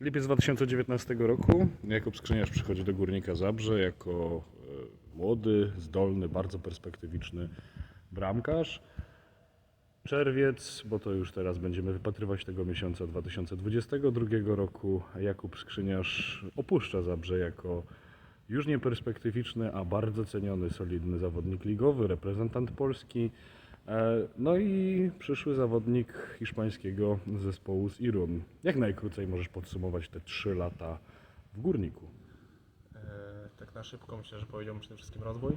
Lipiec 2019 roku Jakub Skrzyniarz przychodzi do Górnika Zabrze jako e, młody, zdolny, bardzo perspektywiczny bramkarz. Czerwiec, bo to już teraz będziemy wypatrywać tego miesiąca 2022 roku. Jakub Skrzyniarz opuszcza Zabrze jako już nie perspektywiczny, a bardzo ceniony, solidny zawodnik ligowy, reprezentant Polski. E, No i przyszły zawodnik hiszpańskiego zespołu z Irun. Jak najkrócej możesz podsumować te trzy lata w Górniku? E, Tak na szybko myślę, że powiedziałbym przede wszystkim rozwój,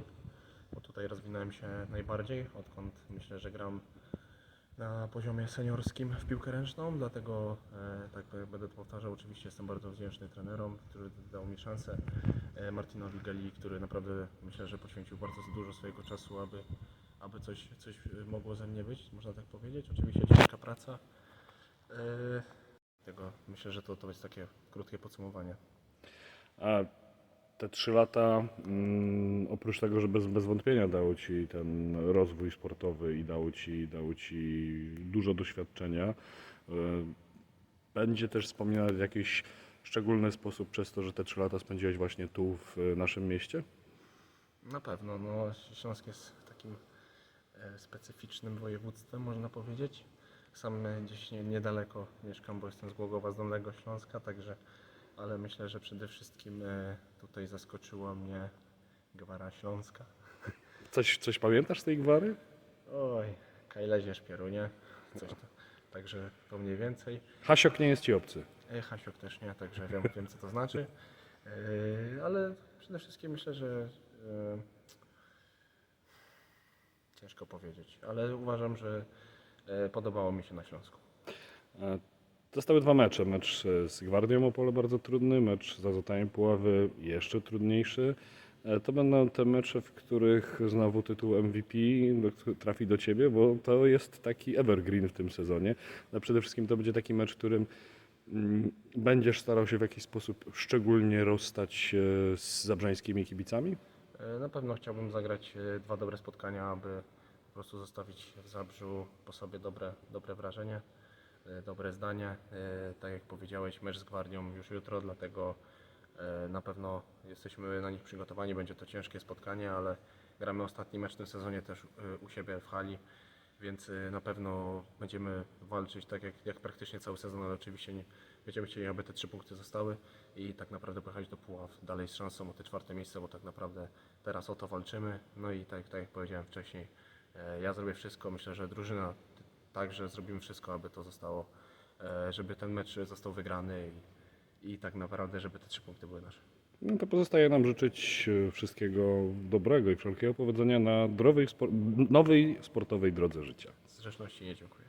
bo tutaj rozwinąłem się najbardziej, odkąd myślę, że gram na poziomie seniorskim w piłkę ręczną, dlatego e, tak będę to powtarzał, oczywiście jestem bardzo wdzięczny trenerom, który dał mi szansę, e, Martinowi który naprawdę myślę, że poświęcił bardzo dużo swojego czasu, aby, aby coś, coś e, mogło ze mnie być, można tak powiedzieć. Oczywiście ciężka praca. E, Tego myślę, że to, to jest takie krótkie podsumowanie. A te trzy lata, mm, oprócz tego, że bez, bez wątpienia dało Ci ten rozwój sportowy i dało Ci, dało ci dużo doświadczenia, e, będzie też wspominać w jakiś szczególny sposób przez to, że te trzy lata spędziłeś właśnie tu w naszym mieście? Na pewno, no Śląsk jest takim specyficznym województwem, można powiedzieć. Sam e, gdzieś nie, niedaleko mieszkam, bo jestem z Głogowa, z Dolnego Śląska, także, ale myślę, że przede wszystkim e, tutaj zaskoczyła mnie Gwara Śląska. Coś, coś pamiętasz z tej gwary? Oj, Kajlezie Szpierunie, coś to, także to mniej więcej. Hasiok nie jest Ci obcy. E, Hasiok też nie, także wiem, wiem co to znaczy. E, ale przede wszystkim myślę, że e, ciężko powiedzieć, ale uważam, że e, podobało mi się na Śląsku. E, Zostały dwa mecze. Mecz e, z Gwardią Opole bardzo trudny, mecz z Azotajem Puławy jeszcze trudniejszy. To będą te mecze, w których znowu tytuł MVP trafi do Ciebie, bo to jest taki evergreen w tym sezonie. No przede wszystkim to będzie taki mecz, w którym mm, będziesz starał się w jakiś sposób szczególnie rozstać z zabrzańskimi kibicami. E, Na pewno chciałbym zagrać e, dwa dobre spotkania, aby po prostu zostawić w Zabrzu po sobie dobre, dobre wrażenie, e, dobre zdanie. Tak jak powiedziałeś, mecz z Gwardią już jutro, dlatego na pewno jesteśmy na nich przygotowani. Będzie to ciężkie spotkanie, ale gramy ostatni mecz w tym sezonie też u siebie w hali, więc e, na pewno będziemy walczyć tak jak, jak praktycznie cały sezon, ale oczywiście nie, będziemy chcieli, aby te trzy punkty zostały i tak naprawdę pojechać do Puław dalej z szansą o te czwarte miejsce, bo tak naprawdę teraz o to walczymy. No i tak, tak jak powiedziałem wcześniej, e, ja zrobię wszystko, myślę, że drużyna także zrobimy wszystko, aby to zostało, e, żeby ten mecz został wygrany i, i tak naprawdę, żeby te trzy punkty były nasze. No to pozostaje nam życzyć e, wszystkiego dobrego i wszelkiego powodzenia na drowej, spor- nowej sportowej drodze życia. Z grzeczności nie dziękuję.